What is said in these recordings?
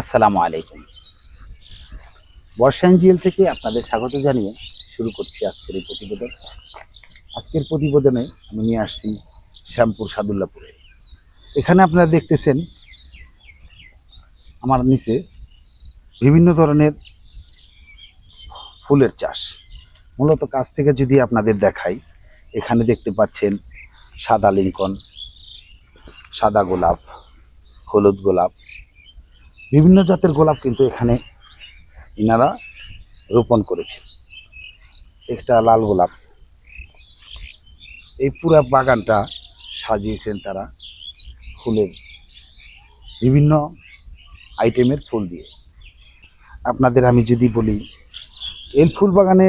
আসসালামু আলাইকুম। বর্ষা এনজিএল থেকে আপনাদের স্বাগত জানিয়ে শুরু করছি আজকের এই প্রতিবেদন। আজকের প্রতিবেদনে আমি নিয়ে আসছি শ্যামপুর সাদুল্লাপুরে। এখানে আপনারা দেখতেছেন আমার নিচে বিভিন্ন ধরনের ফুলের চাষ। মূলত কাছ থেকে যদি আপনাদের দেখাই, এখানে দেখতে পাচ্ছেন সাদা লিঙ্কন, সাদা গোলাপ, হলুদ গোলাপ বিভিন্ন জাতের গোলাপ কিন্তু এখানে ইনারা রোপণ করেছেন। একটা লাল গোলাপ। এই পুরা বাগানটা সাজিয়েছেন তারা ফুলের বিভিন্ন আইটেমের ফুল দিয়ে। আপনাদের আমি যদি বলি, এই ফুল বাগানে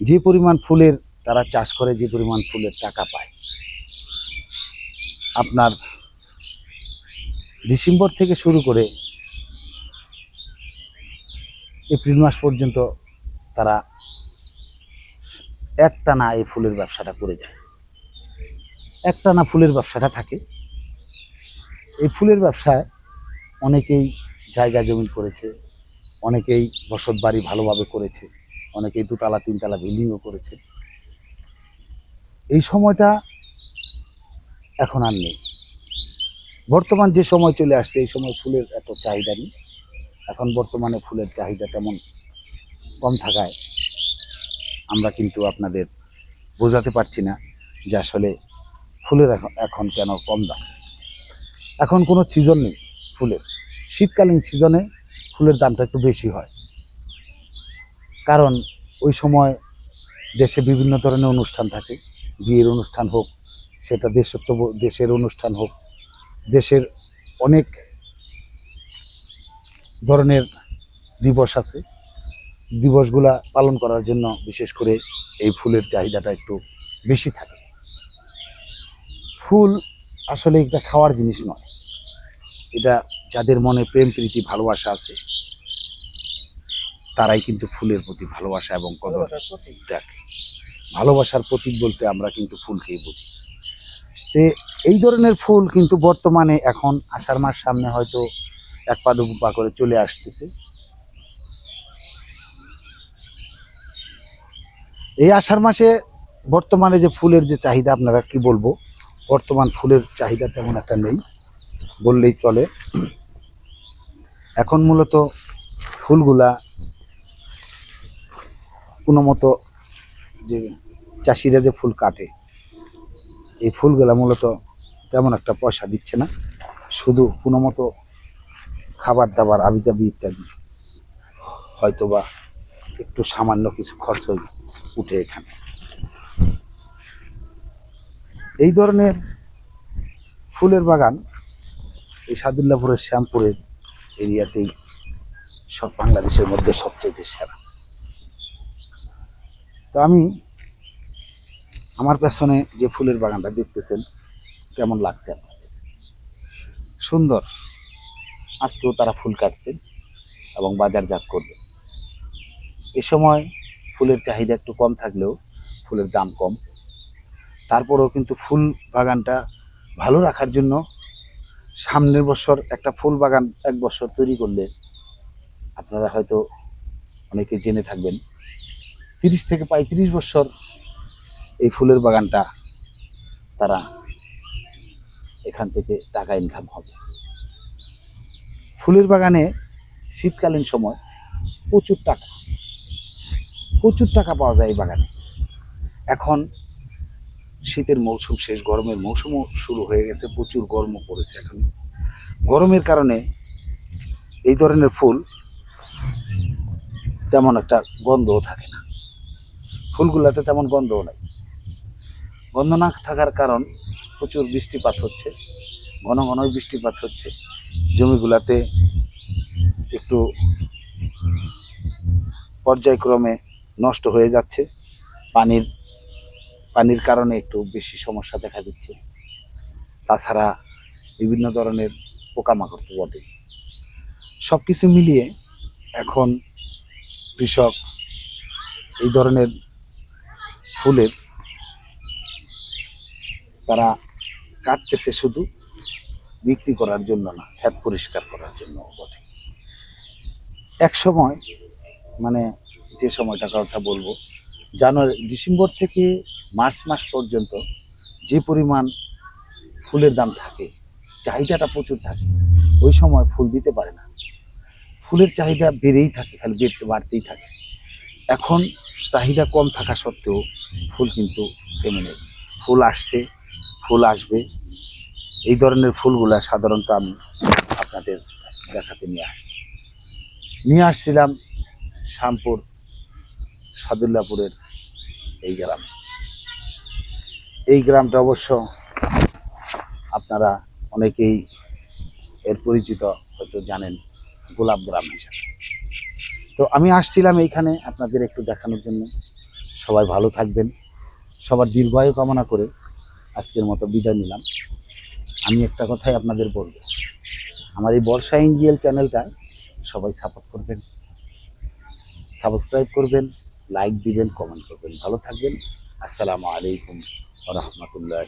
যে পরিমাণ ফুলের তারা চাষ করে, যে পরিমাণ ফুলের টাকা পায়, আপনার ডিসেম্বর থেকে শুরু করে এপ্রিল মাস পর্যন্ত তারা একটানা এই ফুলের ব্যবসাটা করে যায়। একটানা ফুলের ব্যবসাটা থাকে। এই ফুলের ব্যবসায় অনেকেই জায়গা জমি করেছে, অনেকেই বসত বাড়ি ভালোভাবে করেছে, অনেকেই দুতলা, তিনতলা বিল্ডিংও করেছে। এই সময়টা এখন আর নেই। বর্তমান যে সময় চলে আসছে, এই সময় ফুলের এত চাহিদা নেই। এখন বর্তমানে ফুলের চাহিদা তেমন কম থাকায় আমরা কিন্তু আপনাদের বোঝাতে পারছি না যে আসলে ফুলের এখন কেন কম দাম। এখন কোনো সিজন নেই ফুলের। শীতকালীন সিজনে ফুলের দামটা একটু বেশি হয়। কারণ ওই সময় দেশে বিভিন্ন ধরনের অনুষ্ঠান থাকে। বিয়ের অনুষ্ঠান হোক, সেটা দেশত্ব, দেশের অনুষ্ঠান হোক দেশের অনেক ধরনের দিবস আছে। দিবসগুলা পালন করার জন্য বিশেষ করে এই ফুলের চাহিদাটা একটু বেশি থাকে। ফুল আসলে এটা খাওয়ার জিনিস নয়। এটা যাদের মনে প্রেম প্রীতি ভালোবাসা আছে তারাই কিন্তু ফুলের প্রতি ভালোবাসা এবং কদর দেখে। ভালোবাসার প্রতীক বলতে আমরা কিন্তু ফুলকেই বুঝি। তে এই ধরনের ফুল কিন্তু বর্তমানে এখন আষাঢ় মাস সামনে হয়তো এক পা দু পা করে চলে আসতেছে। এই আষাঢ় মাসে বর্তমানে যে ফুলের যে চাহিদা, আপনারা কি বলব? বর্তমান ফুলের চাহিদা তেমন একটা নেই, বললেই চলে। এখন মূলত ফুলগুলা কোনো মতো যে চাষিরা যে ফুল কাটে, এই ফুলগুলা মূলত তেমন একটা পয়সা দিচ্ছে না। শুধু কোনো মতো খাবার দাবার, আবিজাবি ইত্যাদি। হয়তোবা একটু সামান্য কিছু খরচ উঠে এখানে। এই ধরনের ফুলের বাগান এই সাদুল্লাপুরের শ্যামপুরের এরিয়াতেই সব বাংলাদেশের মধ্যে সবচেয়ে সেরা। তো আমি আমার পেছনে যে ফুলের বাগানটা দেখতেছেন কেমন লাগছে? আপনাদের সুন্দর। আজকেও তারা ফুল কাটছে এবং বাজার বাজারজাত করবে। এ সময় ফুলের চাহিদা একটু কম থাকলেও ফুলের দাম কম। তারপরেও কিন্তু ফুল বাগানটা ভালো রাখার জন্য সামনের বছর একটা ফুল বাগান এক বছর তৈরি করলে আপনারা হয়তো অনেকে জেনে থাকবেন। তিরিশ থেকে পঁয়ত্রিশ বছর এই ফুলের বাগানটা তারা এখান থেকে টাকা ইনকাম হবে। ফুলের বাগানে শীতকালীন সময় প্রচুর টাকা প্রচুর টাকা পাওয়া যায় এই বাগানে। এখন শীতের মৌসুম শেষ, গরমের মৌসুমও শুরু হয়ে গেছে, প্রচুর গরমও পড়েছে এখন। গরমের কারণে এই ধরনের ফুল তেমন একটা গন্ধও থাকে না। ফুলগুলাতে তেমন গন্ধও নাই। গন্ধ না থাকার কারণ প্রচুর বৃষ্টিপাত হচ্ছে, ঘন ঘন বৃষ্টিপাত হচ্ছে। জমিগুলাতে একটু পর্যায়ক্রমে নষ্ট হয়ে যাচ্ছে। পানির পানির কারণে একটু বেশি সমস্যা দেখা দিচ্ছে। তাছাড়া বিভিন্ন ধরনের পোকামাকড় তো বটে সব কিছু মিলিয়ে এখন কৃষক এই ধরনের ফুলের তারা কাটতেছে শুধু বিক্রি করার জন্য না ক্ষেত পরিষ্কার করার জন্য বটে। এক সময় মানে যে সময়টার কথা বলব, জানুয়ারি, ডিসেম্বর থেকে মার্চ মাস পর্যন্ত যে পরিমাণ ফুলের দাম থাকে, চাহিদাটা প্রচুর থাকে, ওই সময় ফুল দিতে পারে না। ফুলের চাহিদা বেড়েই থাকে, খালি বেড়তে বাড়তেই থাকে। এখন চাহিদা কম থাকা সত্ত্বেও ফুল কিন্তু থেমে নেই। ফুল আসছে ফুল আসবে। এই ধরনের ফুলগুলা সাধারণত আমি আপনাদের দেখাতে নিয়ে আসি। নিয়ে আসছিলাম শ্যামপুর সাদুল্লাপুরের এই গ্রাম। এই গ্রামটা অবশ্য আপনারা অনেকেই এর পরিচিত হয়তো জানেন, গোলাপ গ্রাম হিসাবে। তো আমি আসছিলাম এইখানে আপনাদের একটু দেখানোর জন্য। সবাই ভালো থাকবেন। সবার দীর্ঘায়ু কামনা করে আজকের মতো বিদায় নিলাম। আমি একটা কথাই আপনাদের বলব। আমার এই বর্ষা এনজিএল চ্যানেলটা সবাই সাপোর্ট করবেন সাবস্ক্রাইব করবেন লাইক দিবেন কমেন্ট করবেন। ভালো থাকবেন। আসসালামু আলাইকুম রহমতুল্লাহ